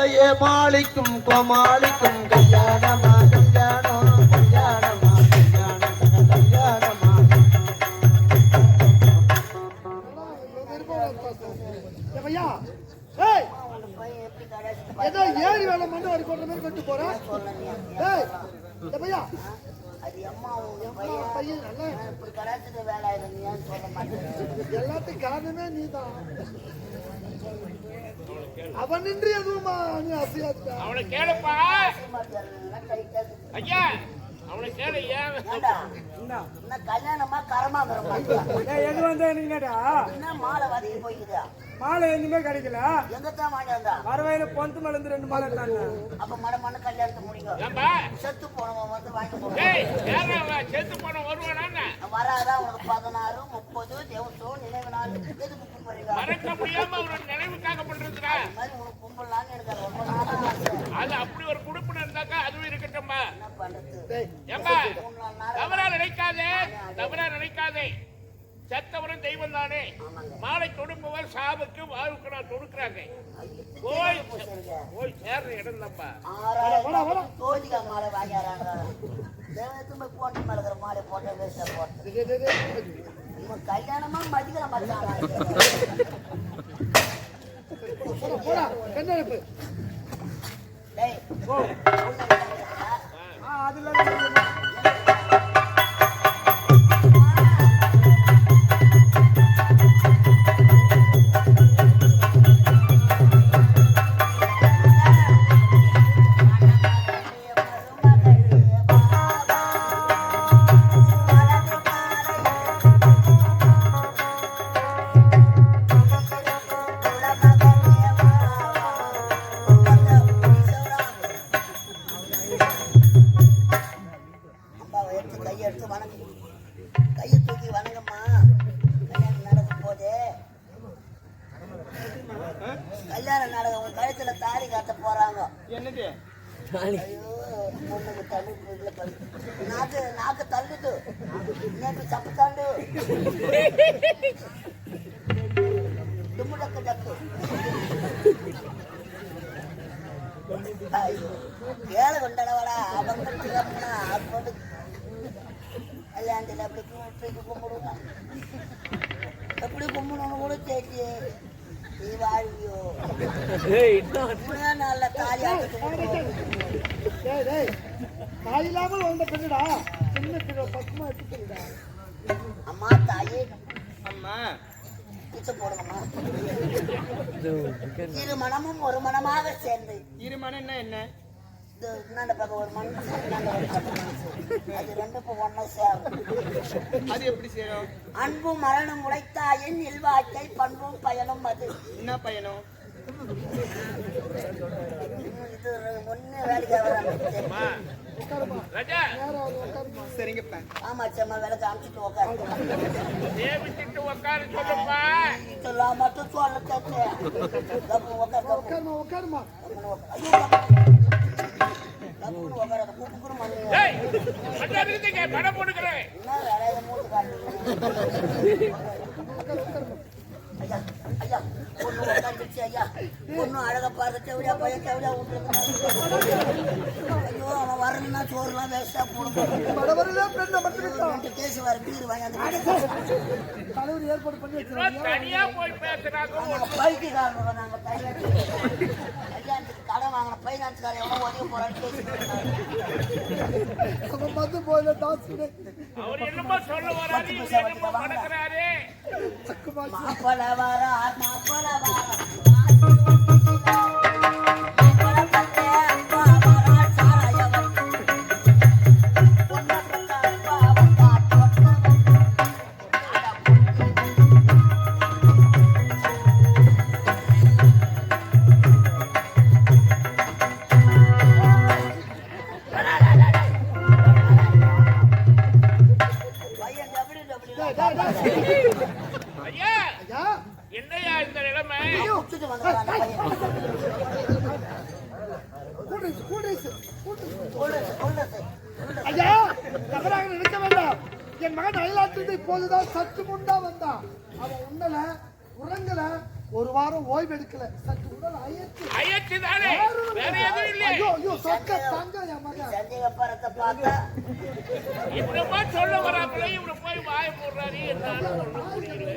கோமாளிக்கும் கோமாளிக்கும் கல்யாணமா கல்யாணம் கல்யாணமா கல்யாணமா ஏதோ ஏறி வேலை மண்ணு வரி கொண்ட மாதிரி கொண்டு போற எம்மா பையன் சொல்ல மாட்டேன் எல்லாத்துக்கும் காரணமே நீதான் அவன் நின்று எதுவுமா? நீ அசையாதுடா. அவனை கேளுப்பா. ஐயா அவனை கேளு கல்யாணமா கரமா எது வந்தா என்னடா என்ன மாலை வதக்கி போய்க்குதா மாலை எதுவுமே கிடைக்கல. எங்கத்தான் வாங்கி வந்தா? வரவையில பொந்து மலர்ந்து ரெண்டு மாலை தாங்க அப்ப மட மண்ண கல்யாணத்தை ஏன்பா? செத்து போனவன் வந்து வாங்கி அவன் செத்து போன வருவானா வராதா? உனக்கு பதினாறு முப்பது தேவசம் நினைவு நாள். எதுக்கு கும்பிடுறீங்க மறக்க முடியாம ஒரு நினைவுக்காக பண்றதுடா. மாதிரி உனக்கு கும்பிடலான்னு எனக்கு ரொம்ப நாளா அது அப்படி ஒரு குடுப்பினர் இருந்தாக்கா அதுவும் இருக்கட்டும்பா என்ன பண்றது? ஏம்பா தவறா நினைக்காதே தவறா நினைக்காதே. செத்தவரும் தெய்வம் தானே. மாலை தொடுப்பவர் சாவுக்கு வாழ்வுக்கு நான் தொடுக்கிறாங்க போய் போய் சேர்ற இடம் தான்ப்பா. தோதிகா மாலை வாங்கிடுறாங்க தேவத்துமே போட்டு மேல இருக்கிற மாலை போட்ட. வேஸ்டா போட்டு கல்யாணமா மதிக்கிற டேய் அதுல எடுத்து கையை எடுத்து வணங்கு. கையை தூக்கி வணங்கம்மா. கல்யாணம் நடக்கும் போது. கல்யாண நாடகம் உங்க கழுத்துல தாலி காட்ட போறாங்க. என்னது? ஐயோ பொண்ணுக்கு நாக்கு நாக்கு தள்ளுது. நேற்று சப்பு தாண்டு. தும்மு டக்கு. டக்கு ஏழை கொண்டடவாடா அவங்க சிறப்புனா அப்படி கல்யாணத்தில் அப்படி தூக்கி கும்பிடுவான் எப்படி கும்பிடணும்னு கூட தெரியே. நீ வாழ்வியோ. நல்ல தாலியாட்டு கும்பிடுவோம் டேய் டேய் தாய் இல்லாமல் வந்த பெண்ணுடா. சின்ன பிள்ளை பக்கமா எடுத்துக்கிறா அம்மா தாயே. அம்மா. இரு மனமும் ஒரு மனமாக சேர்ந்து. இருமனை என்ன என்ன? இது இந்தாண்ட பக்கம் ஒரு மனசு இந்தாண்ட ஒரு பக்கம் மனசு அது ரெண்டும் இப்போ ஒன்றா சேரும். அது எப்படி செய்யணும் அன்பும் மரணம் உழைத்தாயின் இல்வாழ்க்கை பண்பும் பயனும் அது. என்ன பையனும் இது ஒன்று வேலைக்கு சரிங்கப்பா ஆமா சம்மா உட்காந்து தேவிச்சிட்டு உட்கார சொல்லுப்பா. இதெல்லாம் மட்டும் சொல்ல கேட்டேன். கப்பு உட்கார் உட்காருமா. ஐயோ படம் போட்டுக்கிறேன்? ஐயா, ஐயா, பொண்ணு ஐயா. பொண்ணு அழகா பையன் எப்படியா விட்டுருங்க. ஐயோ, அவன் வரணும்னா சோறுலாம் ஆ போடும். கேஸ் வர பீர் வாங்கி தலைவர் ஏற்பாடு பண்ணி போய் பேசுறாங்க நாங்க வாங்கின பைனான்ஸ்காரன் எவ்வளோ உதவி போறான்னு பேசிட்டு அவன் வந்து போயில டாஸ் அவர் என்னமோ சொல்ல வராரு இவர் என்னமோ மடக்கிறாரு மாப்பள வாரா மாப்பள வந்தான் அவன் உண்ணல உறங்கல ஒரு வாரம் ஓய்வு எடுக்கல சற்று உடல் அயற்சி அயற்சி தானே வேற எதுவும் இல்லையே. ஐயோ ஐயோ சொக்க தங்கம் என் மகன். பார்த்தா? சொல்ல வராங்களே இவரு போய் வாய போடுறாரு புரியல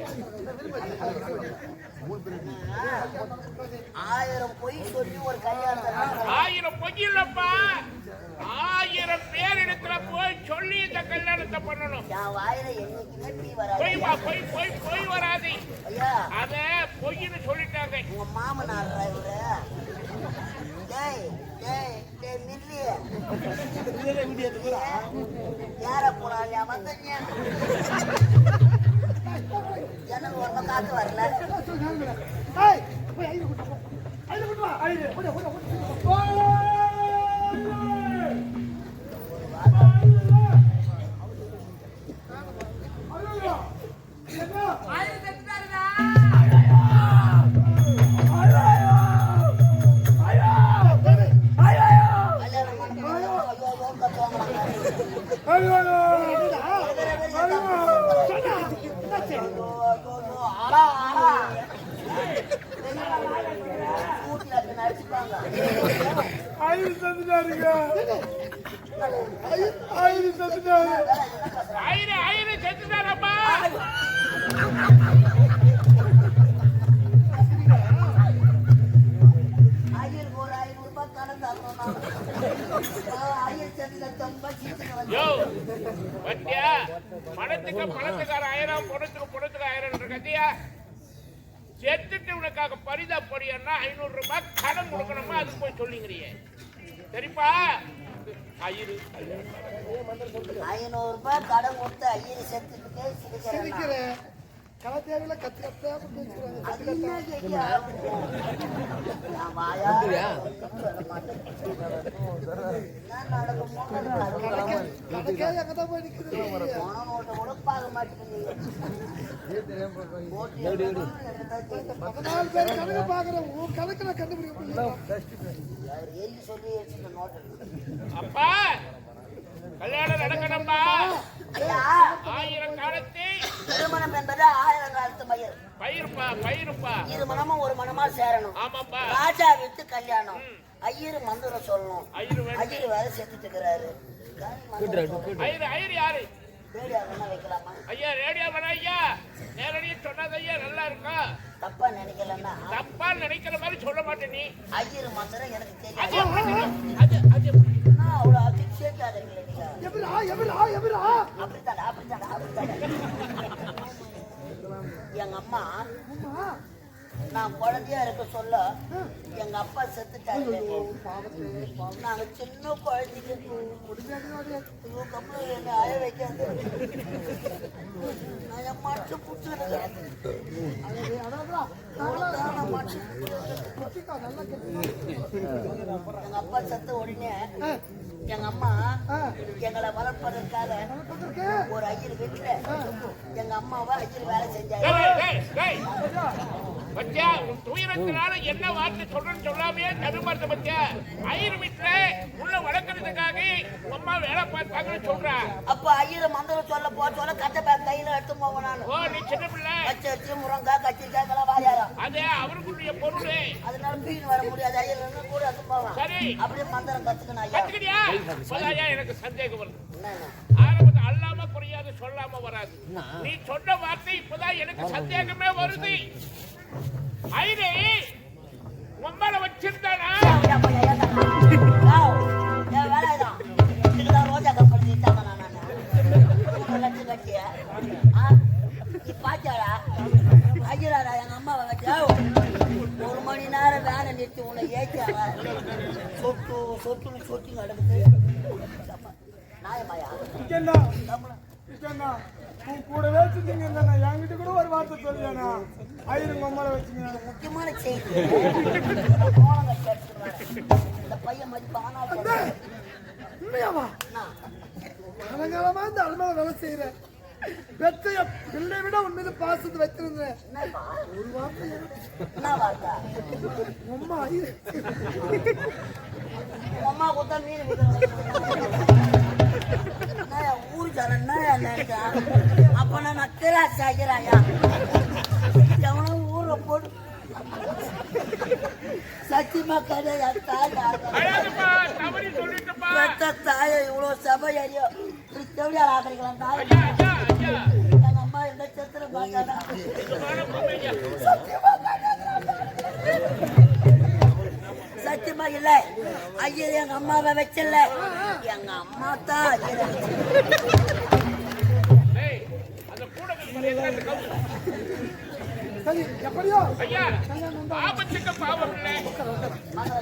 ஆயிரம் பொய் சொல்லி ஒரு கல்யாணத்தை. ஆயிரம் பொய் இல்லப்பா. ஆயிரம் பேர் இடத்துல போய் சொல்லி இந்த கல்யாணத்தை பண்ணணும். என் வாயில என்னைக்குமே டீ வராது பொய் வா பொய் பொய் பொய் வராது ஐயா. அத பொய்ன்னு சொல்லிட்டாங்க. உங்க மாமனார் இவரு. டேய் டேய் டேய் மில்லி. யார போறாள் வந்தீங்க ஜனங்க ஒன்றும் காத்து வரல. ஐயோ செத்துட்டாரு ஆயிரம் ஆயிரம் செத்துட்டாரப்பா யோ பத்தியா பணத்துக்கு பணத்துக்கார ஆயிரம் பணத்துக்கு பணத்துக்கு ஆயிரம் கத்தியா செத்துட்டு உனக்காக பரிதாப்படியான்னா ஐநூறு ரூபாய் கடன் கொடுக்கணுமா? அதுக்கு போய் சொல்லிங்கிறியே சரிப்பா? ஐயரு. ஐநூறு ரூபாய் கடன் கொடுத்து ஐயர் செத்துக்கிட்டே சிரிக்கிறேன் சிரிக்கிறேன். கலை தேவையில்ல கத்து கத்தா போய். பதினாலு பேர் கணக்கு பாக்குறேன் உன் கணக்குல கண்டுபிடிக்க முடியல. சொல்லி நோட்டு. அப்பா கல்யாணம் நடக்கணும்பா ஐயா, ஆயிரம் காலத்தை திருமணம் என்பது ஆயிரம் காலத்து பயிர் பயிருப்பா பயிருப்பா. இரு மனமும் ஒரு மனமா சேரணும். ஆமாப்பா. ராஜா வித்து கல்யாணம். ஐயர் மந்திரம் சொல்லணும். ஐயரு வேற செத்துட்டு இருக்கிறாரு ஐயரு ஐயரு யாரு? ரேடியோ வேணா வைக்கலாமா? ஐயா ரேடியோ வேணா ஐயா. நேரடியா சொன்னது ஐயா நல்லா இருக்கா? தப்பா நினைக்கலன்னா? தப்பா நினைக்கிற மாதிரி சொல்ல மாட்டேன் நீ. ஐயர் மந்திரம் எனக்கு தெரியும்? அபிஷேகாதீங்களே நீங்க எபிரா எபிரா எபிரா எங்க அம்மா நான் குழந்தையா இருக்க சொல்ல எங்க அப்பா செத்துட்டாரு நாங்க சின்ன குழந்தைக்கு முடிஞ்சாடி இதுக்கப்புறம் என்ன அழ வைக்காது நான் என் மனசு பிடிச்சிருக்கேன் எங்க அப்பா செத்த உடனே எங்க அம்மா எங்களை வளர்ப்பதற்காக வளர்ப்பதற்கு? ஒரு ஐயர் வீட்டுல எங்க அம்மாவை ஐயர் வேலை செஞ்சாரு. பத்தியா உன் துயரத்தினால என்ன வார்த்தை சொல்றேன்னு சொல்லாமையே தடுமாறுத்த பத்தியா ஐயர் வீட்டுல உள்ள வளர்க்கறதுக்காக அம்மா வேலை பார்த்தாங்கன்னு சொல்றா. அப்ப ஐயர் மந்திரம் சொல்ல போ சொல்ல கட்ட பேக் கையில எடுத்து போவேன் நான். ஓ நீ சின்ன பிள்ளை. கச்சி வச்சு முருங்கா கத்திரிக்காய் இதெல்லாம் வாரியாரம் அது அவருக்குரிய பொருள். அதனால மீன் வர முடியாது ஐயர் கூட எடுத்து போவேன். சரி. அப்படியே மந்திரம் கத்துக்கணும் ஐயா. கத்துக்கிட்டியா? எனக்கு சந்தேகம் வருது. என்னண்ணா? ஆரம்பத்தில் அல்லாம குறையாது சொல்லாம வராது. நீ சொன்ன வார்த்தை இப்பதான் எனக்கு சந்தேகமே வருது. வச்சு, யாவ், ஒரு மணி நேரம் வேலை நிறுத்தி உன்னை ஏச்சாங்க சொட்டு சொட்டுன்னு சொட்டி நடக்குது. நாயமாயா உன் கூடவே சுத்திங்க இருந்தண்ணா என்கிட்ட கூட ஒரு வார்த்தை சொல்லியாண்ணா. ஐயருங்க அம்மாவை வச்சுங்க முக்கியமான செய்தி. இந்த பையன் மதிப்பு ஆனா உண்மையாவா? காலங்காலமா இந்த அலுவலகம் வேலை செய்யறேன் பெத்தைய பிள்ளை விட உண்மையில பாசத்தை வச்சிருந்தேன் என்னப்பா? ஒரு வார்த்தை அம்மா ஐயர். அம்மா கொடுத்தா மீன் ஜனம் அப்ப நான் கிராஸ் ஆகிறாயா எவனும் ஊரை போட்டு சத்தியமா கடை என் தாய் யாரு? அழாதப்பா தவறி சொல்லிட்டுப்பா. பெத்த தாயை இவ்வளவு சபை அறியோ செவிலியார் ஆதரிக்கலாம் தாய்? எங்க அம்மா இந்த சித்திர ஐயா சத்தியமா இல்ல. ஐயர் எங்க அம்மாவை வச்சல எங்க அம்மா தான் சரி எப்படியோ ஐயா ஆபத்துக்கு பாவம் இல்லை மகளை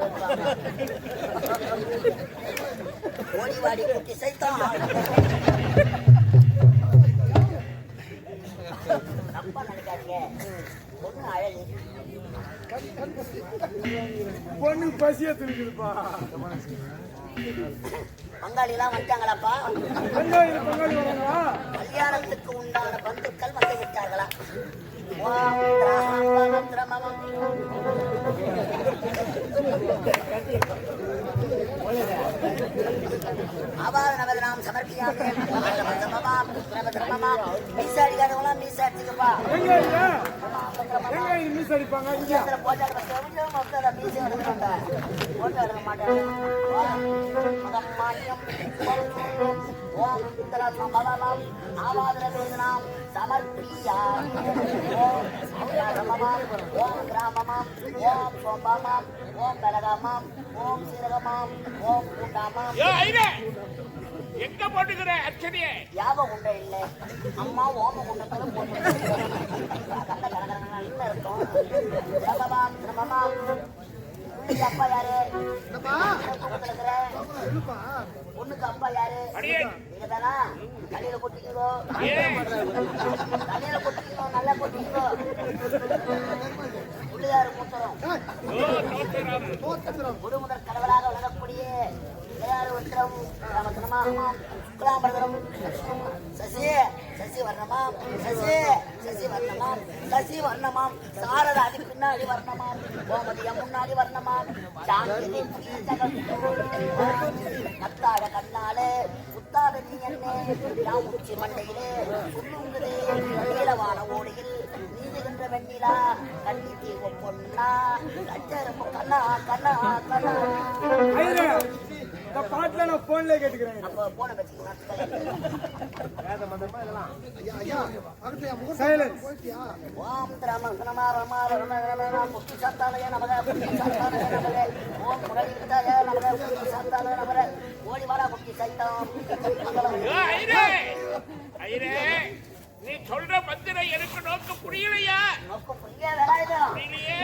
வைப்பாங்க. ஓடி வாடி குட்டி சைத்தான் தப்பா நினைக்காதீங்க பொண்ணு பசியா துணிக்குதுப்பா பங்காளிலாம் வந்துட்டாங்களாப்பா? வெங்காயம் பொங்கல் வராங்களா? கல்யாணத்துக்கு உண்டான பந்துக்கள் வந்து விட்டார்களா? ஆபாரணவதனாம் சமர்ப்பியாமே. திரமமாம் திரமமாம் மீச அடிக்காதவங்களாம் மீச அடிச்சுக்கப்பா. மிஸ் அடிப்பாங்க ஓம் சமர்ப்பியாம் ஓம் கிராமமாம் ஓம் சோம்பமாம் ஓம் கலகமாம் ஓம் சீரகமாம் ஓம் கூட்டாமாம் எங்க போட்டுக்கிற அச்சரியே யாபம் உண்டை இல்லை அம்மா ஓம குண்டத்துல போட்டு இருக்கும் அப்பா யாரு பொண்ணுக்கு அப்பா யாரு அடியே. நீங்க தானா தண்ணியில கொட்டிக்கோ தண்ணியில கொட்டிக்கோ நல்லா கொட்டிக்கோ உள்ளியாரு மூத்தரும் முதற் கடவுளாக விளங்கக்கூடிய தயாரு உத்திரம் ராமகிருமாம் சுக்லாம்பரம் சசி சசி வர்ணமாம் சசி சசி வர்ணமாம் சசி வர்ணமாம் சாரதாதி பின்னாடி வர்ணமாம் கோமதியம் முன்னாடி வர்ணமாம் சாந்தி கத்தாழ கண்ணாலே புத்தாத நீ என்ன யாமுச்சி மண்டையிலே உள்ளுங்குதே நீளவான ஓடையில் நீந்துகின்ற வெண்ணிலா கண்ணி தீவு பொன்னா கச்சரும்பு கண்ணா கண்ணா. கண்ணா இந்த பாட்டுல நான் போன்ல கேட்டுக்கிறேன். ஓடி வாடா முக்தி சைத்தம் ஐரே! ஐரே! நீ சொல்ற மந்திர எனக்கு நோக்க புரியலையா? வேலாயுதம் புரியலையே.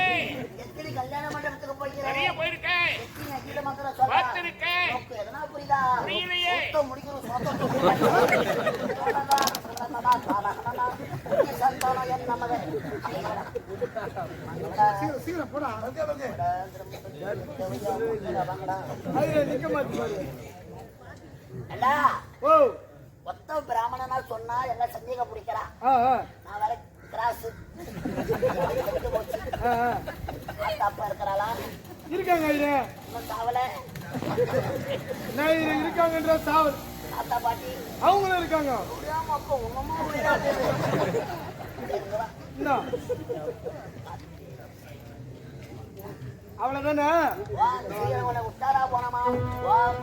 எத்தனை கல்யாண மண்டபத்துக்கு நிறைய போகிறேன் போயிருக்கேன் எத்தனை அகில மந்திரம் சொல்றேன் பார்த்திருக்கேன் எதனா புரியுதா? புரியலையே. சந்தானய நமக சீக்கிரம் போடா. வாங்கடா ஐயா நிக்க மாட்டேன் ஓ. மொத்த பிராமணனா சொன்னா என்ன சந்தேகம் பிடிக்கிறான் நான் வர கிராஸ். அப்பா இருக்கிறாளா? இருக்காங்க ஐயா. இன்னும் சாவல. நான் இது இருக்காங்கன்ற சாவல். தாத்தா பாட்டி. அவங்களும் இருக்காங்க. அப்போ இந்தா. அவ்வளவுதானே? உத்தாரா போனமா? ஓம்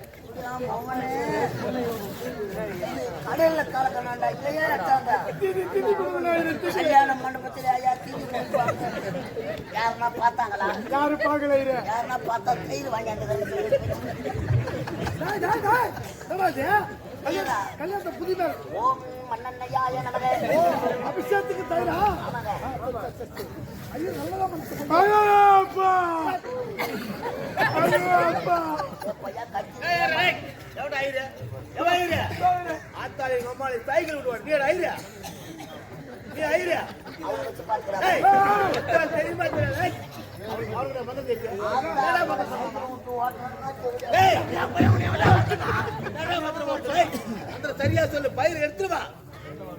எங்க அப்பா இல்லையா ரத்தாண்டா கல்யாண மண்டபத்துல ஐயா தீனி யாருன்னா பார்த்தாங்களா யாரு பாக்கல யாருன்னா பார்த்தா கல்யாணத்தை மன்னன்னையாய நமகே அபிஷேகத்துக்கு தயிரா ஐயோ நல்லதா ஐயோ அப்பா ஐயோ அப்பா எப்பையா கட்சி எவ்வளவு ஐயா எவ்வளவு ஐயா ஆத்தாளி அம்மா சைக்கிள் விடுவார் நீ ஏய் தெரியுமா ஏய், அவனுக்கு தெரியும் ஏய் ஏய் அந்த சரியா சொல்லு பயிர் எடுத்துட்டு வா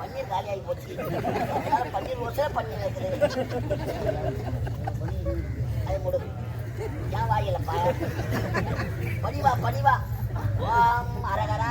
பன்னீர் காலியாகி போச்சு. பன்னீர் ரோஸே பன்னீர் அது முடு. ஏன் வாயிலப்பா? பாய படிவா படிவா ஓம் அரகரா.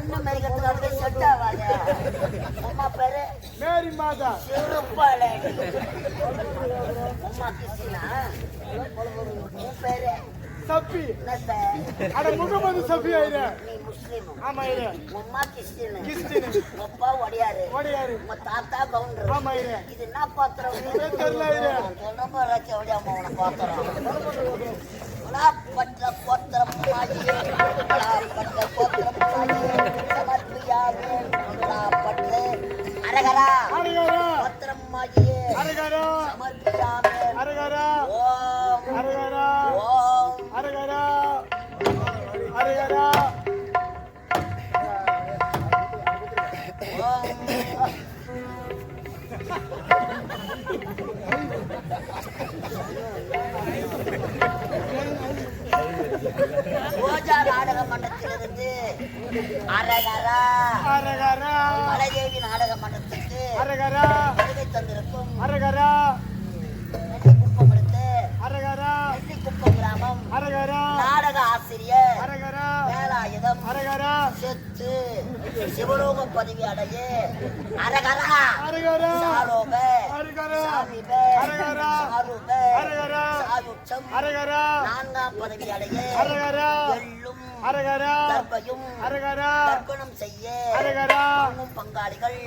கவுண்டரு மண்ணு மெரிக்கிறதுக்கு அதுக்கு செட் ஆகாது. அம்மா பேரு மேரி மாதா. சிறுப்பாளடி அம்மா கிருஷ்ணா உன் பேரு? சப்பி அட முகமது சஃபி ஐயா நீ முஸ்லீம். ஆமா ஐயா அம்மா கிறிஸ்டின். கிறிஸ்டின். அப்பா ஒடியாரு. ஒடியாரு. உங்க தாத்தா கவுண்டர். ஆமா ஐயா இது என்ன பாத்திரம்? இதே தெரியல ஐயா சொல்றப்ப ஏதாச்சும் எப்படியா உன பாத்திரம்? பட்ட போத்திரம் பட்ட போத்திரம் சமர்ப்பியாவே பட்டு அரகரா போத்திரம் அருகடா சமர்ப்பியாவே அருகடா ஓம் அருகடா ஓம் அருகடா அருகடா ஓம் ரோஜா நாடக மன்றத்திலிருந்து அரகரா. அரகரா. மலைதேவி நாடக மன்றத்திற்கு அரகரா. வருகை தந்திருக்கும் அரகரா. அரகரா. நெல்லிக்குப்பம் கிராமம் அரகரா. நாடக ஆசிரியர் அரகரா. வேலாயுதம் அரகரா. செத்து சிவலோக பதவி அடைய அரகரா. அரகரா. சாலோக நான்காம் பதவி அடைய. எள்ளும். தர்ப்பணம் செய்ய. பங்காளிகள்.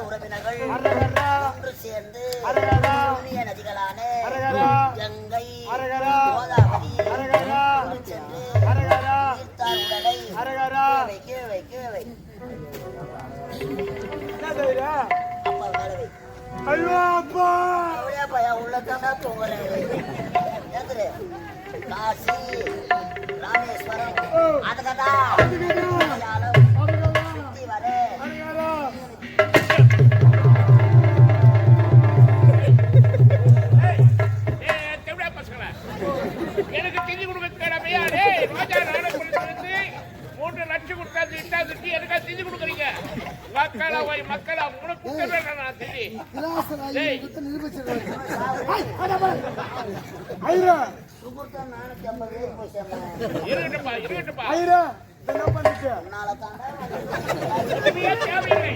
உறவினர்கள். சேர்ந்து நதிகளான கங்கை கோதாவதி சென்று தீர்த்தார் உடலை. வைக்க வைக்க. வை ஐயோ அப்பா. அவரே பையன் உள்ளதானே தூங்குறாரு எதிரு காசி ராமேஸ்வரம் அதுக்கதான் சுத்தி பசங்களா. எனக்கு திதி கொடுக்க மூன்று லட்சம் கொடுத்தாந்து இட்டாந்துட்டு எனக்கா திதி கொடுக்குறீங்க? மக்களா போய் மக்களா உனக்கு நான் சேர்ந்தேன் இருக்கட்டும்பா இருக்கட்டும்பா ஐயா என்ன இதுவே தேவையில்லை?